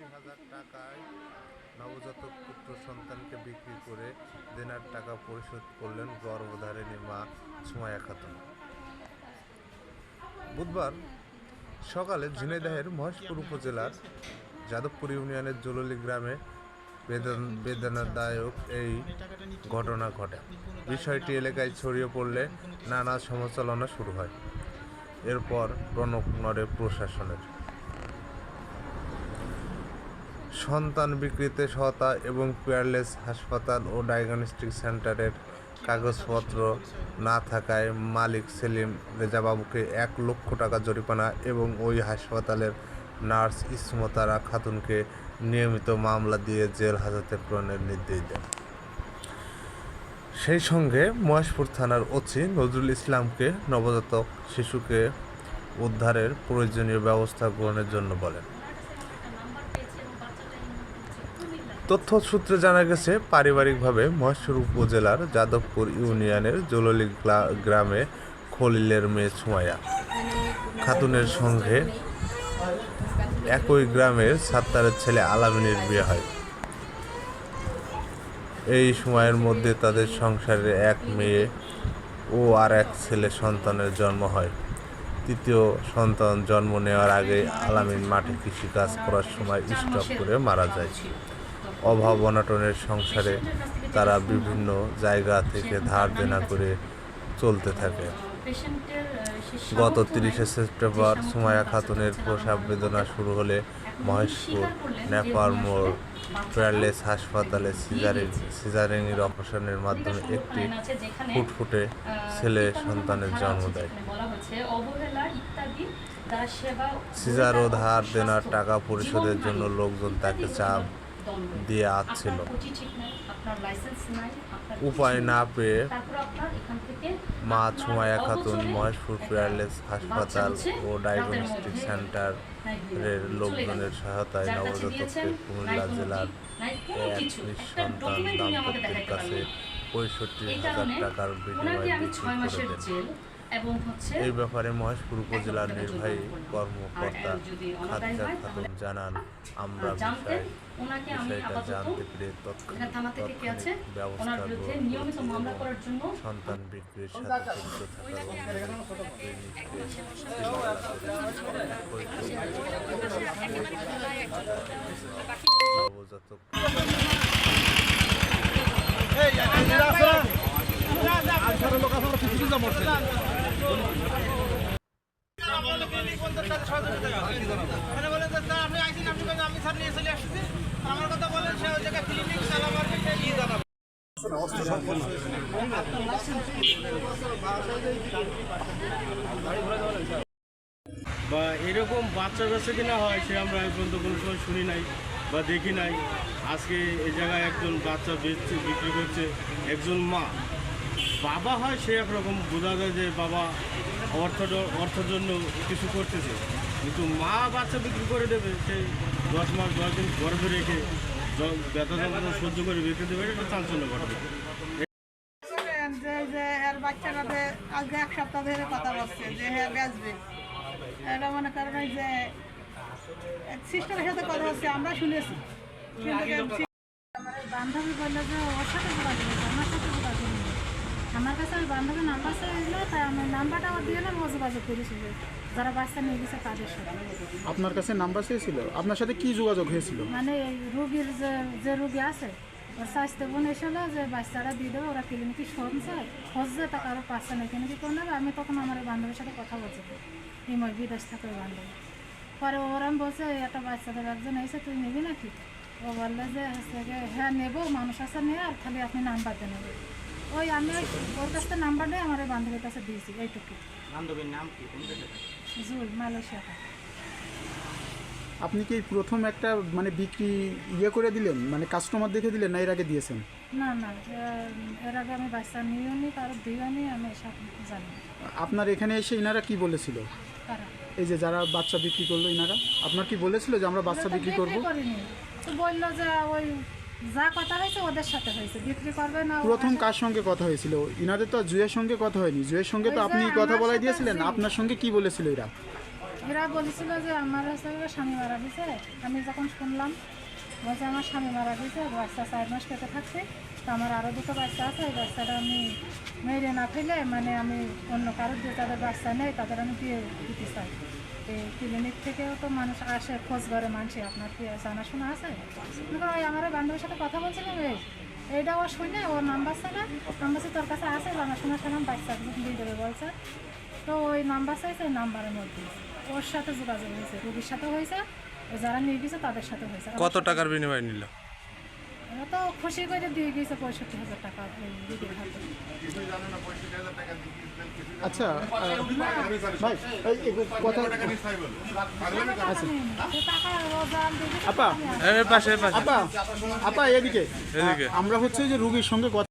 পঁয়ষট্টি হাজার টাকায় নবজাতক পুত্র সন্তানকে বিক্রি করে দেনার টাকা পরিশোধ করলেন গর্ভধারিণী মা সুমায়া খাতুন। বুধবার সকালে ঝিনাইদহের মহেশপুর উপজেলার যাদবপুর ইউনিয়নের জললি গ্রামে বেদন- বেদনাদায়ক এই ঘটনা ঘটে। বিষয়টি এলাকায় ছড়িয়ে পড়লে নানা সমালোচনা শুরু হয়। এরপর রণক প্রশাসনের সন্তান বিক্রিতে সহায়তা এবং পেয়ারলেস হাসপাতাল ও ডায়াগনস্টিক সেন্টারের কাগজপত্র না থাকায় মালিক সেলিম রেজাবাবুকে এক লক্ষ টাকা জরিমানা এবং ওই হাসপাতালের নার্স ইসমতারা খাতুনকে নিয়মিত মামলা দিয়ে জেল হাজতে প্রেরণের নির্দেশ দেন। সেই সঙ্গে মহেশপুর থানার ওসি নজরুল ইসলামকে নবজাতক শিশুকে উদ্ধারের প্রয়োজনীয় ব্যবস্থা গ্রহণের জন্য বলেন। তথ্য সূত্রে জানা গেছে, পারিবারিকভাবে মহেশ্বর উপজেলার যাদবপুর ইউনিয়নের জললি গ্লা- গ্রামে খলিলের মেয়ে সুমাইয়া খাতুনের সঙ্গে একই গ্রামের সাত্তারের ছেলে আলামিনের বিয়ে হয়। এই সময়ের মধ্যে তাদের সংসারে এক মেয়ে ও আর এক ছেলে সন্তানের জন্ম হয়। তৃতীয় সন্তান জন্ম নেওয়ার আগে আলামিন মাঠে কৃষিকাজ করার সময় স্টক করে মারা যায়। অভাব অনাটনের সংসারে তারা বিভিন্ন জায়গা থেকে ধার দেনা করে চলতে থাকে। গত তিরিশে সেপ্টেম্বর সুমায়া খাতুনের প্রসাব বেদনা শুরু হলে মহেশপুর নেপাল মোড় পেয়ারলেস হাসপাতালে সিজারিং সিজারিংয়ের অপারেশনের মাধ্যমে একটি ফুটফুটে ছেলে সন্তানের জন্ম দেয়। সিজার ও ধার দেনার টাকা পরিশোধের জন্য লোকজন তাকে চাপ দিয়ে আসছিল উপায় না পেয়ে মা ছুমায়া খাতুন মহেশপুর পেয়ারলেস হাসপাতাল ও ডায়াগনস্টিক সেন্টারের লোকজনের সহায়তায় নবজাতককে কুমিল্লা জেলার এক নিঃসন্তান দাম্পত্যের কাছে পঁয়ষট্টি হাজার টাকার বিনিময়ে বিক্রি করে দেন। এবং হচ্ছে এই ব্যাপারে মহেশপুর উপজেলার নির্বাহী কর্মকর্তা খাদিজা খাতুন জানান আমরা জানতে বিষয় ওনাকে আমি আপাতত জানতে পেরে থানা থেকে কে আছে ওনার বিরুদ্ধে নিয়মিত মামলা করার জন্য সন্তান বিক্রির সাথে নবজাতক মানে আমার কথা বলেন নিয়ে বা এরকম বাচ্চা কাছে কিনা হয়, সে আমরা পর্যন্ত কোনো সময় শুনি নাই বা দেখি নাই। আজকে এ জায়গায় একজন বাচ্চা বেচছে, বিক্রি করছে, একজন মা। বাবা হয় সে একরকম বোঝা যায় যে বাবা অর্থ অর্থের জন্য কিছু করতেছে। কিন্তু মা বাচ্চা বিক্রি করে দেবে সেই দশ মাস দশ দিন গর্ভে রেখে ব্যথা যন্ত্রণা সহ্য করে বিক্রি দেবে এটা চাঞ্চল্য ঘটবে যে যে এর বাচ্চাটাতে আজকে এক সপ্তাহ ধরে কথা বলছে যে হ্যাঁ বেচবে। এটা মনে করেন যে সিস্টারের সাথে কথা হচ্ছে আমরা শুনেছি। কিন্তু বান্ধবী বলল যে ওর সাথে হয়েছে আমার সাথে নেই আমার কাছে ওই বান্ধবীর নাম্বার চাইছিল তাই আমি নাম্বারটা ওর দিয়ে ও যোগাযোগ করেছিল যারা বাচ্চা নিয়ে গেছে তাদের সাথে। আপনার কাছে নাম্বার চেয়েছিল? আপনার সাথে কি যোগাযোগ হয়েছিল? মানে এই রুগীর যে যে রুগী আছে ওর স্বাস্থ্য বোন এসেছিল যে বাচ্চারা দিয়ে দেবে ওরা ক্লিনিকে শুনছে খুঁজছে তা কারও পাচ্ছে না ক্লিনিকে করে নেবে আমি তখন আমার বান্ধবীর সাথে কথা বলছি। হিময় বিদেশ থাকে ওই বান্ধবী। পরে ওরা বলছে "এই একটা বাচ্চাদের একজন এসে তুই নিবি নাকি? ও বলল যে হ্যাঁ নেব মানুষ আছে নিয়ে আর খালি আপনি নাম্বার নেবেন। ওই আমি ওই ওর কাছ থেকে নাম্বার নিয়ে আমার ওই বান্ধবীর কাছে দিয়েছি এইটুকু। বান্ধবীর নাম কি? কোন দেশে জুল মালয়েশিয়া আপনি কি প্রথম একটা মানে বিক্রি ইয়ে করে দিলেন? মানে কাস্টমার দেখে দিলেন না এর আগে দিয়েছেন? না না এর আগে আমি বাচ্চা নিয়েও নি কারও দিও নি আমি এসব জানি আপনার এখানে এসে ইনারা কি বলেছিল? এই যে যারা বাচ্চা বিক্রি করল ইনারা আপনার কি বলেছিল যে আমরা বাচ্চা বিক্রি করব? তো বলল যে ওই যা কথা হয়েছে ওদের সাথে হয়েছে। বিক্রি করবে না প্রথম কার সঙ্গে কথা হয়েছিল? ইনাদের তো জুয়ের সঙ্গে কথা হয়নি। জুয়ের সঙ্গে তো আপনি কথা বলাই দিয়েছিলেন। আপনার সঙ্গে কি বলেছিল এরা? এরা বলেছিল যে আমার হচ্ছে স্বামী মারা গেছে। আমি যখন শুনলাম বলছে আমার স্বামী মারা গেছে বাচ্চা চার মাস পেটে থাকছে। তো আমার আরও দুটো বাচ্চা আছে ওই বাচ্চাটা আমি মেরে না ফেলে মানে আমি অন্য কারোর যে তাদের বাচ্চা নেই তাদের আমি দিয়ে দিতে চাই। এই ক্লিনিক থেকেও তো মানুষ আসে খোঁজ করে মানুষ আপনার কি জানাশোনা আছে? ওই আমার বান্ধবীর সাথে কথা বলছিলাম, এই, এইটা ও শুনে, ওর নাম্বার না নাম্বার তোর কাছে আছে, জানাশোনা সালাম বাচ্চা দিয়ে দেবে বলছে। তো ওই নাম্বার চাইছে ওই নাম্বারের মধ্যে। ওর সাথে যোগাযোগ হয়েছে, রুগীর সাথে হয়েছে যারা নিয়ে গেছে, তাদের সাথে হয়েছে। কত টাকার বিনিময় নিল? ওরা তো খুশি করে দিয়ে গেছে পঁয়ষট্টি হাজার টাকা হাতে আচ্ছা ভাই এই এই কথা টাকা নেই। সে টাকা ও যা দিয়ে গেছে, আপা আমি আর- এই পাশে পাশে আপা আপা এদিকে এদিকে। আমরা হচ্ছে যে রুগীর সঙ্গে কথা